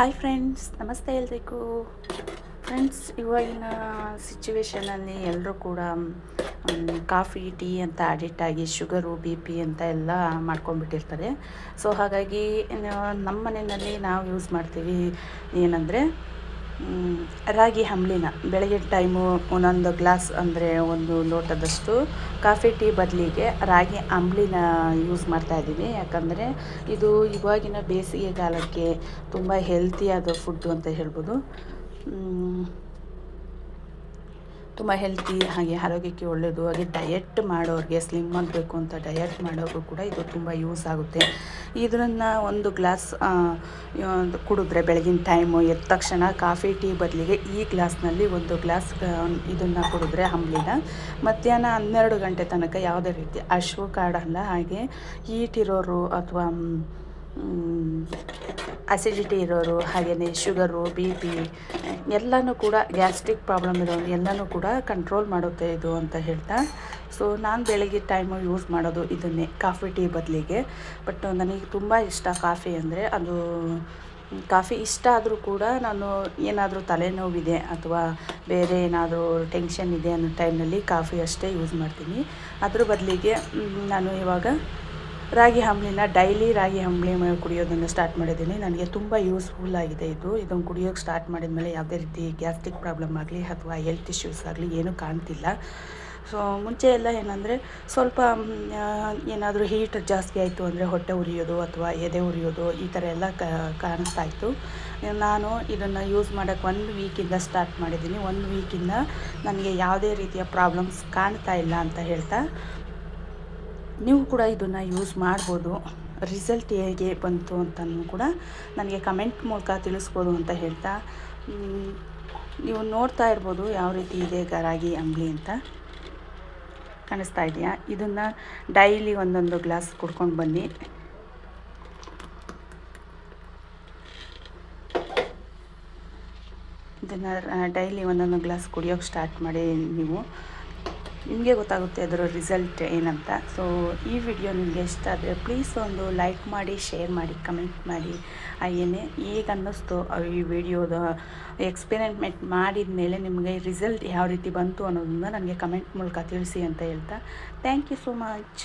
Hi friends ನಮಸ್ತೆ ಎಲ್ರಿಗೂ. Friends ಇವಾಗಿನ ಸಿಚುವೇಶನಲ್ಲಿ ಎಲ್ಲರೂ ಕೂಡ ಕಾಫಿ ಟೀ ಅಂತ ಅಡಿಕ್ಟ್ ಆಗಿ ಶುಗರು ಬಿ ಪಿ ಅಂತ ಎಲ್ಲ ಮಾಡ್ಕೊಂಡ್ಬಿಟ್ಟಿರ್ತಾರೆ. ಸೊ ಹಾಗಾಗಿ ನಮ್ಮ ಮನೆಯಲ್ಲಿ ನಾವು ಯೂಸ್ ಮಾಡ್ತೀವಿ ಏನಂದರೆ ರಾಗಿ ಅಂಬ್ಲಿನ ಬೆಳಗ್ಗೆ ಟೈಮು ಒಂದೊಂದು ಗ್ಲಾಸ್ ಅಂದರೆ ಒಂದು ಲೋಟದಷ್ಟು ಕಾಫಿ ಟೀ ಬದಲಿಗೆ ರಾಗಿ ಅಂಬ್ಲಿನ ಯೂಸ್ ಮಾಡ್ತಾ ಇದ್ದೀವಿ. ಯಾಕಂದರೆ ಇದು ಇವಾಗಿನ ಬೇಸಿಗೆಗಾಲಕ್ಕೆ ತುಂಬ ಹೆಲ್ತಿಯಾದ ಫುಡ್ಡು ಅಂತ ಹೇಳ್ಬೋದು. ತುಂಬ ಹೆಲ್ತಿ ಹಾಗೆ ಆರೋಗ್ಯಕ್ಕೆ ಒಳ್ಳೆಯದು ಹಾಗೆ ಡಯಟ್ ಮಾಡೋರಿಗೆ ಸ್ಲಿಮ್ ಆಗಬೇಕು ಅಂತ ಡಯಟ್ ಮಾಡೋರು ಕೂಡ ಇದು ತುಂಬ ಯೂಸ್ ಆಗುತ್ತೆ. ಇದನ್ನು ಒಂದು ಗ್ಲಾಸ್ ಕುಡಿದ್ರೆ ಬೆಳಗಿನ ಟೈಮು ಎದ್ದ ತಕ್ಷಣ ಕಾಫಿ ಟೀ ಬದಲಿಗೆ ಈ ಗ್ಲಾಸ್ನಲ್ಲಿ ಒಂದು ಗ್ಲಾಸ್ ಇದನ್ನು ಕುಡಿದ್ರೆ ಅಂಬ್ಲಿನ ಮಧ್ಯಾಹ್ನ ಹನ್ನೆರಡು ಗಂಟೆ ತನಕ ಯಾವುದೇ ರೀತಿ ಹಶ್ವು ಕಾಡಲ್ಲ ಹಾಗೆ ಹೀಟ್ ಇರೋರು ಅಥವಾ ಅಸಿಡಿಟಿ ಇರೋರು ಹಾಗೆಯೇ ಶುಗರು ಬಿ ಪಿ ಎಲ್ಲನೂ ಕೂಡ ಗ್ಯಾಸ್ಟ್ರಿಕ್ ಪ್ರಾಬ್ಲಮ್ ಇರೋರು, ಎಲ್ಲನೂ ಕೂಡ ಕಂಟ್ರೋಲ್ ಮಾಡುತ್ತೆ ಇದು ಅಂತ ಹೇಳ್ತಾ. ಸೊ ನಾನು ಬೆಳಗ್ಗೆ ಟೈಮು ಯೂಸ್ ಮಾಡೋದು ಇದನ್ನೇ ಕಾಫಿ ಟೀ ಬದಲಿಗೆ. ಬಟ್ ನನಗೆ ತುಂಬ ಇಷ್ಟ ಕಾಫಿ ಅಂದರೆ ಅದು ಕಾಫಿ ಇಷ್ಟ ಆದರೂ ಕೂಡ ನಾನು ಏನಾದರೂ ತಲೆನೋವಿದೆ ಅಥವಾ ಬೇರೆ ಏನಾದರೂ ಟೆನ್ಷನ್ ಇದೆ ಅನ್ನೋ ಟೈಮ್ನಲ್ಲಿ ಕಾಫಿ ಅಷ್ಟೇ ಯೂಸ್ ಮಾಡ್ತೀನಿ. ಅದ್ರ ಬದಲಿಗೆ ನಾನು ಇವಾಗ ರಾಗಿ ಅಂಬ್ಲಿನ ಡೈಲಿ ರಾಗಿ ಅಂಬ್ಲಿ ಕುಡಿಯೋದನ್ನು ಸ್ಟಾರ್ಟ್ ಮಾಡಿದ್ದೀನಿ. ನನಗೆ ತುಂಬ ಯೂಸ್ಫುಲ್ ಆಗಿದೆ ಇದು. ಇದನ್ನು ಕುಡಿಯೋಕ್ಕೆ ಸ್ಟಾರ್ಟ್ ಮಾಡಿದ್ಮೇಲೆ ಯಾವುದೇ ರೀತಿ ಗ್ಯಾಸ್ಟ್ರಿಕ್ ಪ್ರಾಬ್ಲಮ್ ಆಗಲಿ ಅಥವಾ ಹೆಲ್ತ್ ಇಶ್ಯೂಸ್ ಆಗಲಿ ಏನೂ ಕಾಣ್ತಿಲ್ಲ. ಸೊ ಮುಂಚೆ ಎಲ್ಲ ಏನಂದರೆ ಸ್ವಲ್ಪ ಏನಾದರೂ ಹೀಟ್ ಜಾಸ್ತಿ ಆಯಿತು ಅಂದರೆ ಹೊಟ್ಟೆ ಉರಿಯೋದು ಅಥವಾ ಎದೆ ಉರಿಯೋದು ಈ ಥರ ಎಲ್ಲ ಕಾಣಿಸ್ತಾ ಇತ್ತು. ನಾನು ಇದನ್ನು ಯೂಸ್ ಮಾಡೋಕ್ಕೆ ಒಂದು ವೀಕಿಂದ ಸ್ಟಾರ್ಟ್ ಮಾಡಿದ್ದೀನಿ. ಒಂದು ವೀಕಿಂದ ನನಗೆ ಯಾವುದೇ ರೀತಿಯ ಪ್ರಾಬ್ಲಮ್ಸ್ ಕಾಣ್ತಾ ಇಲ್ಲ ಅಂತ ಹೇಳ್ತಾ ನೀವು ಕೂಡ ಇದನ್ನು ಯೂಸ್ ಮಾಡ್ಬೋದು. ರಿಸಲ್ಟ್ ಹೇಗೆ ಬಂತು ಅಂತಲೂ ಕೂಡ ನನಗೆ ಕಮೆಂಟ್ ಮೂಲಕ ತಿಳಿಸ್ಬೋದು ಅಂತ ಹೇಳ್ತಾ ನೀವು ನೋಡ್ತಾ ಇರ್ಬೋದು ಯಾವ ರೀತಿ ಇದೆ ಗರಾಗಿ ರಾಗಿ ಅಂಬ್ಲಿ ಅಂತ. ಕಾಣಿಸ್ತಾ ಇದೆಯಾ? ಇದನ್ನು ಡೈಲಿ ಒಂದೊಂದು ಗ್ಲಾಸ್ ಕುಡ್ಕೊಂಡು ಬನ್ನಿ. ಇದನ್ನು ಡೈಲಿ ಒಂದೊಂದು ಗ್ಲಾಸ್ ಕುಡಿಯೋಕ್ಕೆ ಸ್ಟಾರ್ಟ್ ಮಾಡಿ ನೀವು. ನಿಮಗೆ ಗೊತ್ತಾಗುತ್ತೆ ಅದರ ರಿಸಲ್ಟ್ ಏನಂತ. ಸೊ ಈ ವಿಡಿಯೋ ನಿಮಗೆ ಇಷ್ಟ ಆದರೆ ಪ್ಲೀಸ್ ಒಂದು ಲೈಕ್ ಮಾಡಿ ಶೇರ್ ಮಾಡಿ ಕಮೆಂಟ್ ಮಾಡಿ. ಏನೇ ಈಗ ಅನ್ನಿಸ್ತು ಈ ವಿಡಿಯೋದ ಎಕ್ಸ್ಪೆರಿಮೆಂಟ್ ಮಾಡಿದ ಮೇಲೆ ನಿಮಗೆ ರಿಸಲ್ಟ್ ಯಾವ ರೀತಿ ಬಂತು ಅನ್ನೋದನ್ನ ನನಗೆ ಕಮೆಂಟ್ ಮೂಲಕ ತಿಳಿಸಿ ಅಂತ ಹೇಳ್ತಾ. Thank you so much